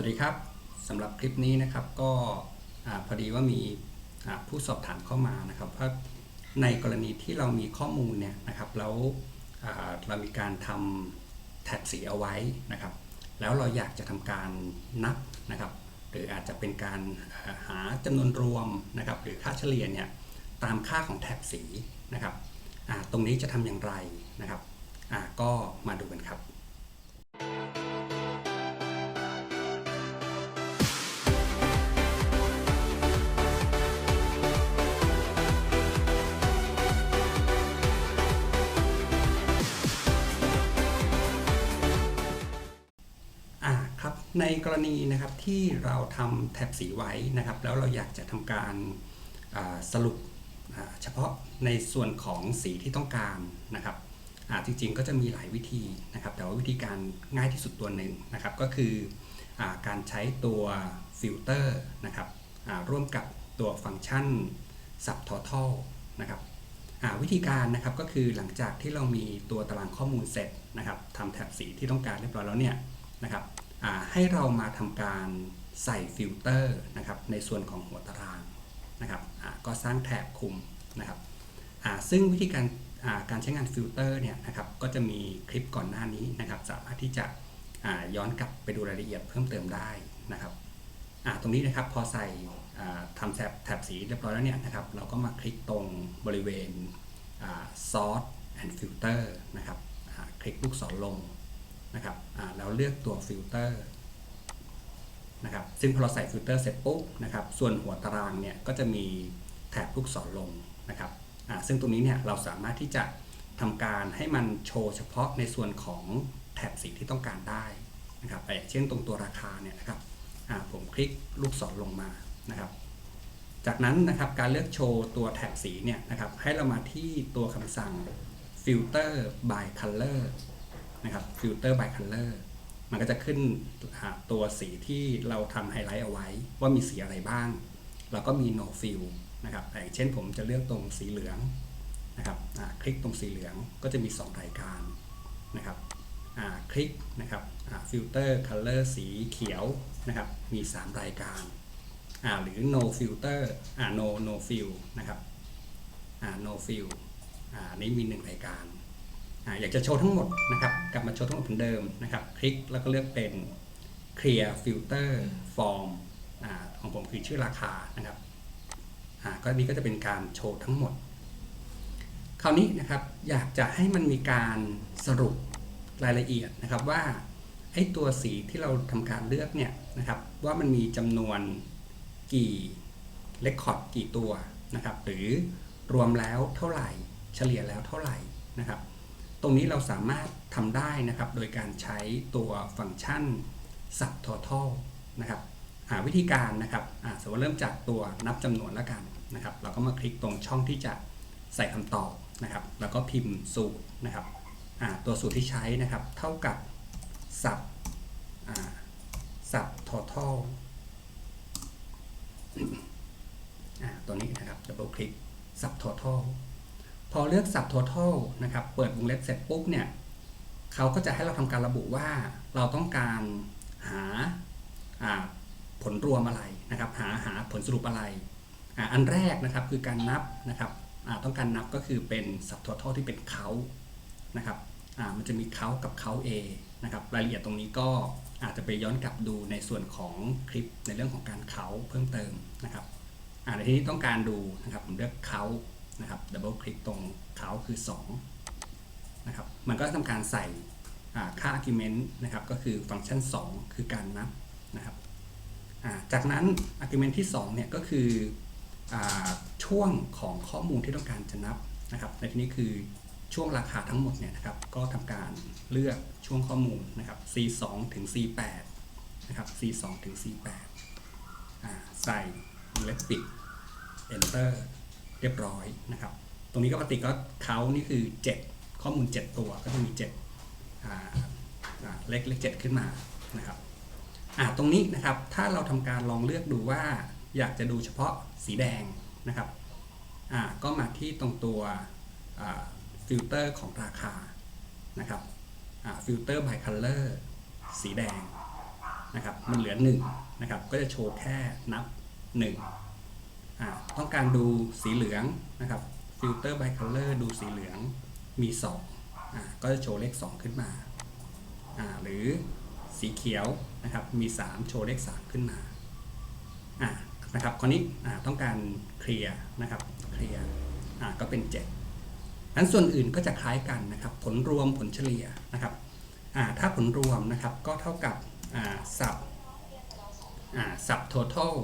วัสดีครับสำหรับคลิปนี้นะครับก็พอดีว่ามีผู้สอบถามเข้ามานะครับว่าในกรณีที่เรามีข้อมูลเนี่ยนะครับแล้วเรามีการทำแท็กสีเอาไว้นะครับ แล้วเราอยากจะทำการนับนะครับ หรืออาจจะเป็นการหาจำนวนรวมนะครับ หรือค่าเฉลี่ยเนี่ยตามค่าของแท็กสีนะครับตรงนี้จะทำอย่างไรนะครับก็มาดู ในกรณีนะครับที่เราทำแท็บสีไว้นะครับ แล้วเราอยากจะทำการสรุปเฉพาะในส่วนของสีที่ต้องการนะครับอาจริงๆก็จะมีหลายวิธีนะครับ แต่ว่าวิธีการง่ายที่สุดตัวหนึ่งนะครับ ก็คืออการใช้ตัวฟิลเตอร์นะครับร่วมกับตัวฟังก์ชัน subtotal นะครับวิธีการนะครับก็คือหลังจากที่เรามีตัวตารางข้อมูลเสร็จนะครับทำแท็บสีที่ต้องการเรียบร้อยแล้วเนี่ยนะครับ ให้เรามาทำการใส่ฟิลเตอร์นะครับในส่วนของหัวตารางนะครับก็สร้างแถบคุมนะครับซึ่งวิธีการการใช้งานฟิลเตอร์เนี่ยนะครับก็จะมีคลิปก่อนหน้านี้นะครับสามารถที่จะย้อนกลับไปดูรายละเอียดเพิ่มเติมได้นะครับตรงนี้นะครับพอใส่ทำแถบแถบสีเรียบร้อยแล้วเนี่ยนะครับเราก็มาคลิกตรงบริเวณอ่า Sort and Filter นะครับคลิกลูกศรลง นะครับอ่าแล้วเลือกตัวฟิลเตอร์นะครับซึ่งพอเราใส่ฟิลเตอร์เสร็จปุ๊บนะครับส่วนหัวตารางเนี่ยก็จะมีแถบลูกศรลงนะครับซึ่งตรงนี้เนี่ยเราสามารถที่จะทำการให้มันโชว์เฉพาะในส่วนของแถบสีที่ต้องการได้นะครับอย่างเช่นตรงตัวราคาเนี่ยนะครับผมคลิกลูกศรลงมานะครับ จากนั้นนะครับการเลือกโชว์ตัวแท็กสีเนี่ยนะครับให้เรามาที่ตัวคำสั่ง filter by color นะครับ filter by color มันก็จะขึ้นตัวสีที่เราทำไฮไลท์เอาไว้ ว่ามีสีอะไรบ้างเราก็มี no fill นะครับอย่างเช่นผมจะเลือกตรงสีเหลืองนะครับคลิกตรงสีเหลืองก็จะมี 2 รายการนะครับคลิกนะครับฟิลเตอร์คัลเลอร์สีเขียวนะครับมี 3 รายการหรือ no filter อ่า no no fill นะครับอ่า no fill อ่านี่มี 1 รายการ อยากจะโชว์ทั้งหมดนะครับ กลับมาโชว์ทั้งหมดเหมือนเดิมนะครับ คลิกแล้วก็เลือกเป็น clear filter form อของผมคือชื่อราคานะครับอ่าก็นี้ก็จะเป็นการโชว์ทั้งหมด คราวนี้นะครับอยากจะให้มันมีการสรุปรายละเอียดนะครับว่าไอ้ตัวสีที่เราทำการเลือกเนี่ยนะครับว่ามันมีจำนวนกี่เลคคอร์ดกี่ตัวนะครับหรือรวมแล้วเท่าไหร่ เฉลี่ยแล้วเท่าไหร่นะครับ ตรงนี้เราสามารถทำได้นะครับ โดยการใช้ตัวฟังก์ชัน subtotal นะครับอ่าวิธีการนะครับอ่าสมมติเริ่มจากตัวนับจำนวนแล้วกันนะครับ เราก็มาคลิกตรงช่องที่จะใส่คำตอบนะครับ แล้วก็พิมพ์สูตรนะครับอ่าตัวสูตรที่ใช้นะครับ เท่ากับ sub อ่า sub total อ่าตัวนี้นะครับ double click sub total พอเลือก sub total นะครับ เปิดวงเล็บเสร็จปุ๊บเนี่ยเขาก็จะให้เราทำการระบุว่าเราต้องการหาาผลรวมอะไรนะครับ หาหาผลสรุปอะไรออันแรกนะครับคือการนับนะครับต้องการนับก็คือเป็น subtotal ที่เป็นเขานะครับมันจะมีเขากับเขา A นะครับ รายละเอียดตรงนี้ก็อาจจะไปย้อนกลับดูในส่วนของคลิปในเรื่องของการเขาเพิ่มเติมนะครับในที่นี้ต้องการดูนะครับผมเลือกเขา นะครับดับเบิลคลิกตรงเขาคือ2นะครับมันก็ทำการใส่อ่าค่า argument นะครับก็คือฟังก์ชัน 2 คือการนับนะครับจากนั้น argument ที่2เนี่ยก็คืออช่วงของข้อมูลที่ต้องการจะนับนะครับในที่นี้คือช่วงราคาทั้งหมดเนี่ยนะครับก็ทำการเลือกช่วงข้อมูลนะครับ C2 ถึง C8 นะครับ C2 ถึง C8 ใส่และปิด enter เรียบร้อยนะครับ ตรงนี้ก็ปกติก็เขานี่คือ 7 ข้อมูล 7 ตัวก็จะมี7อ่าอ่าเลขเลข7ขึ้นมานะครับตรงนี้นะครับถ้าเราทำการลองเลือกดูว่าอยากจะดูเฉพาะสีแดงนะครับก็มาที่ตรงตัวฟิลเตอร์ของราคานะครับฟิลเตอร์ by color สีแดงนะครับมันเหลือ1นะครับก็จะโชว์แค่นับ 1 อ่าต้องการดูสีเหลืองนะครับฟิลเตอร์ไบคัลเลอร์ดูสีเหลืองมี2อ่าก็จะโชว์เลข 2 ขึ้นมาอ่าหรือสีเขียวนะครับมี 3 โชว์เลข 3 ขึ้นมาอ่านะครับคราวนี้อ่าต้องการเคลียร์นะครับเคลียร์อ่าก็เป็น7นั้นส่วนอื่นก็จะคล้ายกันนะครับผลรวมผลเฉลี่ยนะครับอ่าถ้าผลรวมนะครับก็เท่ากับอ่าสับอ่าสับ total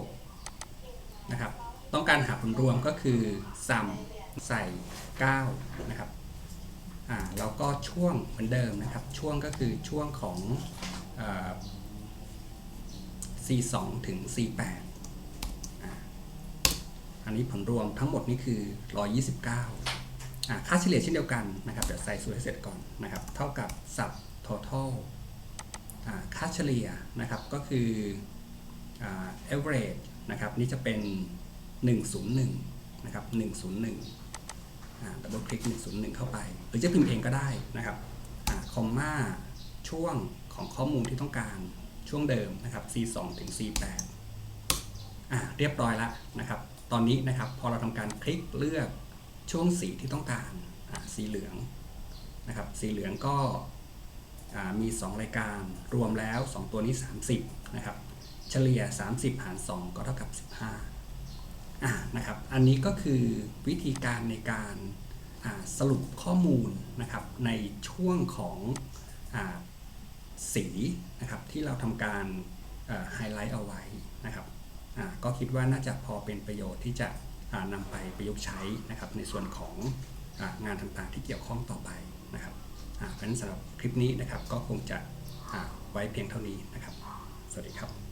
นะครับ ต้องการหาผลรวมก็คือ sum ใส่9นะครับอ่าแล้วก็ช่วงเหมือนเดิมนะครับ ช่วงก็คือช่วงของเอ่อ C2 ถึง C8 อันนี้ผลรวมทั้งหมดนี่คือ 129อะค่าเฉลี่ยเช่นเดียวกันนะครับเดี๋ยวใส่สูตรให้เสร็จก่อนนะครับ เท่ากับ sub total อ่าค่าเฉลี่ยนะครับก็คืออ่า average นะครับนี่จะเป็น 101นะครับ101ดับเบิลคลิก101 เข้าไป หรือจะพิมพ์เองก็ได้นะครับอคอมมาช่วงของข้อมูลที่ต้องการช่วงเดิมนะครับ C2 ถึง C8 อ่าเรียบร้อยแล้วนะครับ ตอนนี้นะครับพอเราทำการคลิกเลือกช่วงสีที่ต้องการสีเหลืองนะครับ สีเหลืองก็มี 2 รายการรวมแล้ว 2 ตัวนี้ 30 นะครับ เฉลี่ย 30 หาร 2 ก็เท่ากับ 15อ่า นะครับ อันนี้ก็คือวิธีการในการสรุปข้อมูลนะครับในช่วงของอสีนะครับที่เราทำการไฮไลท์เอาไว้นะครับก็คิดว่าน่าจะพอเป็นประโยชน์ที่จะนำไปประยุกต์ใช้นะครับในส่วนของงานต่างๆที่เกี่ยวข้องต่อไปนะครับเพราะฉะนั้นสำหรับคลิปนี้นะครับก็คงจะไว้เพียงเท่านี้นะครับ สวัสดีครับ